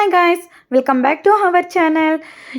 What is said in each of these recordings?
Hi guys welcome back to our channel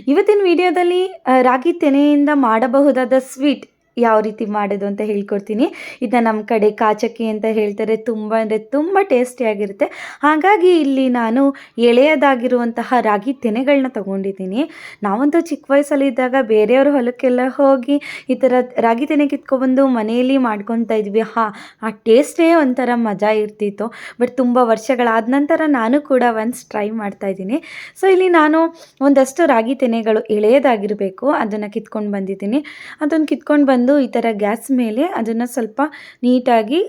ಇವತ್ತಿನ ವಿಡಿಯೋದಲ್ಲಿ ರಾಗಿ ತೆನೆಯಿಂದ ಮಾಡಬಹುದಾದ ಸ್ವೀಟ್ ಯಾವ ರೀತಿ ಮಾಡೋದು ಅಂತ ಹೇಳ್ಕೊಡ್ತೀನಿ. ಇದನ್ನ ನಮ್ಮ ಕಡೆ ಕಾಚಕ್ಕಿ ಅಂತ ಹೇಳ್ತಾರೆ, ತುಂಬ ಅಂದರೆ ತುಂಬ ಟೇಸ್ಟಿಯಾಗಿರುತ್ತೆ ಹಾಗಾಗಿ ಇಲ್ಲಿ ನಾನು ಎಳೆಯದಾಗಿರುವಂತಹ ರಾಗಿ ತೆನೆಗಳನ್ನ ತಗೊಂಡಿದ್ದೀನಿ. ನಾವಂತೂ ಚಿಕ್ಕ ವಯಸ್ಸಲ್ಲಿದ್ದಾಗ ಬೇರೆಯವ್ರ ಹೊಲಕ್ಕೆಲ್ಲ ಹೋಗಿ ಈ ಥರ ರಾಗಿ ತೆನೆ ಕಿತ್ಕೊಬಂದು ಮನೆಯಲ್ಲಿ ಮಾಡ್ಕೊತಾ ಇದ್ವಿ. ಹಾ, ಆ ಟೇಸ್ಟೇ ಒಂಥರ ಮಜಾ ಇರ್ತಿತ್ತು. ಬಟ್ ತುಂಬ ವರ್ಷಗಳಾದ ನಂತರ ನಾನು ಕೂಡ ಒನ್ಸ್ ಟ್ರೈ ಮಾಡ್ತಾ ಇದ್ದೀನಿ. ಸೊ ಇಲ್ಲಿ ನಾನು ಒಂದಷ್ಟು ರಾಗಿ ತೆನೆಗಳು ಎಳೆಯದಾಗಿರಬೇಕು. ಅದನ್ನು ಕಿತ್ಕೊಂಡು ಬಂದಿದ್ದೀನಿ. ಅದನ್ನು ಕಿತ್ಕೊಂಡು ಬಂದು ಈ ಥರ ಗ್ಯಾಸ್ ಮೇಲೆ ಅದನ್ನು ಸ್ವಲ್ಪ ನೀಟಾಗಿ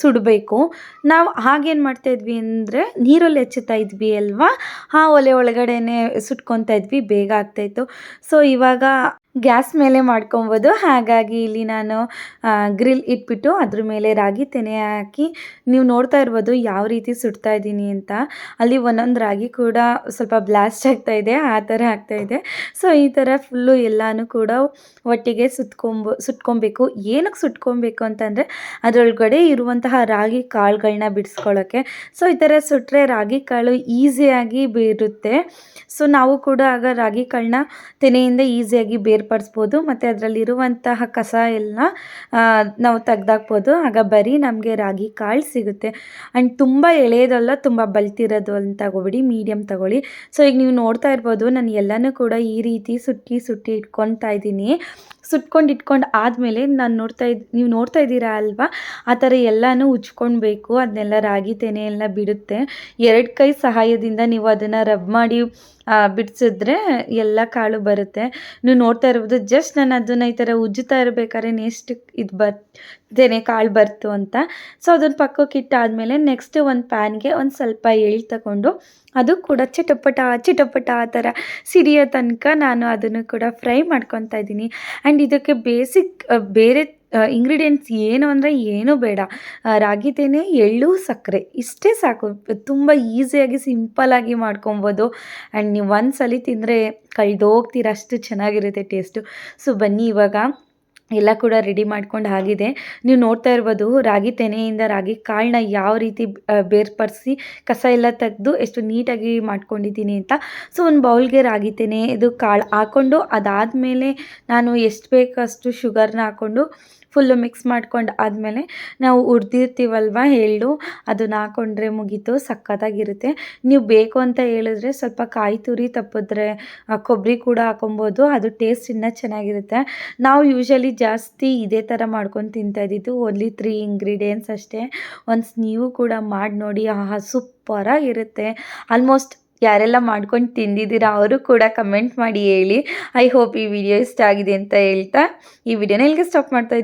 ಸುಡಬೇಕು. ನಾವು ಹಾಗೇನು ಮಾಡ್ತಾ ಇದ್ವಿ ಅಂದರೆ ನೀರಲ್ಲಿ ಹೆಚ್ಚುತ್ತಾ ಇದ್ವಿ ಅಲ್ವಾ? ಆ ಒಲೆ ಒಳಗಡೆನೆ ಸುಟ್ಕೊತಾ ಇದ್ವಿ, ಬೇಗ ಆಗ್ತಾಯಿತ್ತು ಸೊ ಇವಾಗ ಗ್ಯಾಸ್ ಮೇಲೆ ಮಾಡ್ಕೊಬೋದು. ಹಾಗಾಗಿ ಇಲ್ಲಿ ನಾನು ಗ್ರಿಲ್ ಇಟ್ಬಿಟ್ಟು ಅದ್ರ ಮೇಲೆ ರಾಗಿ ತೆನೆ ಹಾಕಿ, ನೀವು ನೋಡ್ತಾ ಇರ್ಬೋದು ಯಾವ ರೀತಿ ಸುಡ್ತಾ ಇದ್ದೀನಿ ಅಂತ. ಅಲ್ಲಿ ಒಂದೊಂದು ರಾಗಿ ಕೂಡ ಸ್ವಲ್ಪ ಬ್ಲಾಸ್ಟ್ ಆಗ್ತಾ ಇದೆ, ಆ ಥರ ಆಗ್ತಾ ಇದೆ. ಸೊ, ಈ ಥರ ಫುಲ್ಲು ಎಲ್ಲನೂ ಕೂಡ ಒಟ್ಟಿಗೆ ಸುತ್ಕೊಂಬ, ಸುಟ್ಕೊಬೇಕು. ಏನಕ್ಕೆ ಸುಟ್ಕೊಬೇಕು ಅಂತಂದರೆ, ಅದರೊಳಗಡೆ ಇರುವಂತಹ ರಾಗಿ ಕಾಳುಗಳನ್ನ ಬಿಡಿಸ್ಕೊಳ್ಳೋಕ್ಕೆ ಸೊ, ಈ ಥರ ಸುಟ್ಟರೆ ರಾಗಿ ಕಾಳು ಈಸಿಯಾಗಿ ಬೀರುತ್ತೆ. ಸೊ, ನಾವು ಕೂಡ ಆಗ ರಾಗಿ ಕಾಳನ್ನ ತೆನೆಯಿಂದ ಈಸಿಯಾಗಿ ಬೇರ್ಪಡಿಸ್ಬೋದು ಮತ್ತು ಅದರಲ್ಲಿರುವಂತಹ ಕಸ ಎಲ್ಲ ನಾವು ತೆಗ್ದಾಕ್ಬೋದು. ಆಗ ಬರೀ ನಮಗೆ ರಾಗಿ ಕಾಳು ಸಿಗುತ್ತೆ. ಆ್ಯಂಡ್ ತುಂಬ ಎಳೆಯೋದಲ್ಲ, ತುಂಬ ಬಲ್ತಿರೋದು ಅಂತ ತಗೋಬಿಡಿ ಮೀಡಿಯಮ್ ತಗೊಳ್ಳಿ. ಸೊ, ಈಗ ನೀವು ನೋಡ್ತಾ ಇರ್ಬೋದು, ನಾನು ಎಲ್ಲನೂ ಕೂಡ ಈ ರೀತಿ ಸುಟ್ಟಿ ಸುಟ್ಟಿ ಇಟ್ಕೊತಾ ಇದ್ದೀನಿ. ಸುಟ್ಕೊಂಡು ಇಟ್ಕೊಂಡು ಆದಮೇಲೆ ನಾನು ನೋಡ್ತಾ ಇದ್, ನೀವು ನೋಡ್ತಾ ಇದ್ದೀರಾ ಅಲ್ವಾ? ಆ ಥರ ಎಲ್ಲನೂ ಉಜ್ಕೊಳ್ಬೇಕು, ಅದನ್ನೆಲ್ಲ ರಾಗಿ ತೆನೆ ಎಲ್ಲ ಬಿಡುತ್ತೆ. ಎರಡು ಕೈ ಸಹಾಯದಿಂದ ನೀವು ಅದನ್ನು ರಬ್ ಮಾಡಿ ಬಿಡಿಸಿದ್ರೆ ಎಲ್ಲ ಕಾಳು ಬರುತ್ತೆ. ನೀವು ನೋಡ್ತಾ ಇರ್ಬೋದು. ಜಸ್ಟ್ ನಾನು ಅದನ್ನು ಈ ಥರ ಉಜ್ಜುತ್ತಾ ಇರಬೇಕಾದ್ರೆ ನೆಕ್ಸ್ಟ್ ಇದು ಬರ್ತೇನೆ, ಕಾಳು ಬರ್ತು ಅಂತ. ಸೊ ಅದನ್ನು ಪಕ್ಕಕ್ಕೆ ಇಟ್ಟಾದಮೇಲೆ ನೆಕ್ಸ್ಟ್ ಒಂದು ಪ್ಯಾನ್ಗೆ ಒಂದು ಸ್ವಲ್ಪ ಎಳ್ಳು ತಗೊಂಡು ಅದು ಕೂಡ ಚಿಟಪಟ ಚಿಟಪಟ ಆ ಥರ ಸಿಡಿಯೋ ತನಕ ನಾನು ಅದನ್ನು ಕೂಡ ಫ್ರೈ ಮಾಡ್ಕೊತಾ ಇದ್ದೀನಿ. ಆ್ಯಂಡ್ ಇದಕ್ಕೆ ಬೇಸಿಕ್ ಬೇರೆ ಇಂಗ್ರೀಡಿಯೆಂಟ್ಸ್ ಏನು ಅಂದರೆ ಏನೂ ಬೇಡ. ರಾಗಿ ತೆನೆ, ಎಳ್ಳು, ಸಕ್ಕರೆ. ಇಷ್ಟೇ ಸಾಕು. ತುಂಬ ಈಸಿಯಾಗಿ ಸಿಂಪಲ್ಲಾಗಿ ಮಾಡ್ಕೊಬೋದು. ಆ್ಯಂಡ್ ನೀವು ಒಂದ್ಸಲಿ ತಿಂದರೆ ಕಳ್ದೋಗ್ತೀರ, ಅಷ್ಟು ಚೆನ್ನಾಗಿರುತ್ತೆ ಟೇಸ್ಟು ಸೊ ಬನ್ನಿ ಇವಾಗ. ಎಲ್ಲ ಕೂಡ ರೆಡಿ ಮಾಡ್ಕೊಂಡು ಆಗಿದೆ. ನೀವು ನೋಡ್ತಾ ಇರ್ಬೋದು, ರಾಗಿ ತೆನೆಯಿಂದ ರಾಗಿ ಕಾಳನ್ನ ಯಾವ ರೀತಿ ಬೇರ್ಪಡಿಸಿ ಕಸ ಎಲ್ಲ ತೆಗೆದು ಎಷ್ಟು ನೀಟಾಗಿ ಮಾಡ್ಕೊಂಡಿದ್ದೀನಿ ಅಂತ. ಸೊ ಒಂದು ಬೌಲ್ಗೆ ರಾಗಿ ತೆನೆ, ಇದು ಕಾಳು ಹಾಕ್ಕೊಂಡು ಅದಾದಮೇಲೆ ನಾನು ಎಷ್ಟು ಬೇಕಷ್ಟು ಶುಗರ್ನ ಹಾಕ್ಕೊಂಡು ಫುಲ್ಲು ಮಿಕ್ಸ್ ಮಾಡ್ಕೊಂಡು ಆದಮೇಲೆ ನಾವು ಉರ್ದಿರ್ತೀವಲ್ವ ಎಳ್ಳು, ಅದನ್ನ ಹಾಕ್ಕೊಂಡ್ರೆ ಮುಗೀತು ಸಖತ್ತಾಗಿರುತ್ತೆ ನೀವು ಬೇಕು ಅಂತ ಹೇಳಿದ್ರೆ ಸ್ವಲ್ಪ ಕಾಯಿ ತುರಿ ತಪ್ಪಿದ್ರೆ ಕೊಬ್ಬರಿ ಕೂಡ ಹಾಕೊಬೋದು, ಅದು ಟೇಸ್ಟ್ ಇನ್ನೂ ಚೆನ್ನಾಗಿರುತ್ತೆ. ನಾವು ಯೂಶಲಿ ಜಾಸ್ತಿ ಇದೇ ಥರ ಮಾಡ್ಕೊಂಡು ತಿಂತಾ ಇದ್ದಿದ್ದು ಓನ್ಲಿ ತ್ರೀ ಇಂಗ್ರೀಡಿಯೆಂಟ್ಸ್ ಅಷ್ಟೇ. ಒನ್ಸ್ ನೀವು ಕೂಡ ಮಾಡಿ ನೋಡಿ, ಆಹಾ, ಸೂಪರಾಗಿರುತ್ತೆ. ಆಲ್ಮೋಸ್ಟ್ ಯಾರೆಲ್ಲ ಮಾಡ್ಕೊಂಡು ತಿಂದಿದ್ದೀರಾ, ಅವರು ಕೂಡ ಕಮೆಂಟ್ ಮಾಡಿ ಹೇಳಿ. ಐ ಹೋಪ್ ಈ ವಿಡಿಯೋ ಇಷ್ಟ ಆಗಿದೆ ಅಂತ ಹೇಳ್ತಾ, ಈ ವಿಡಿಯೋನ ಇಲ್ಲಿಗೆ ಸ್ಟಾಪ್ ಮಾಡ್ತಾ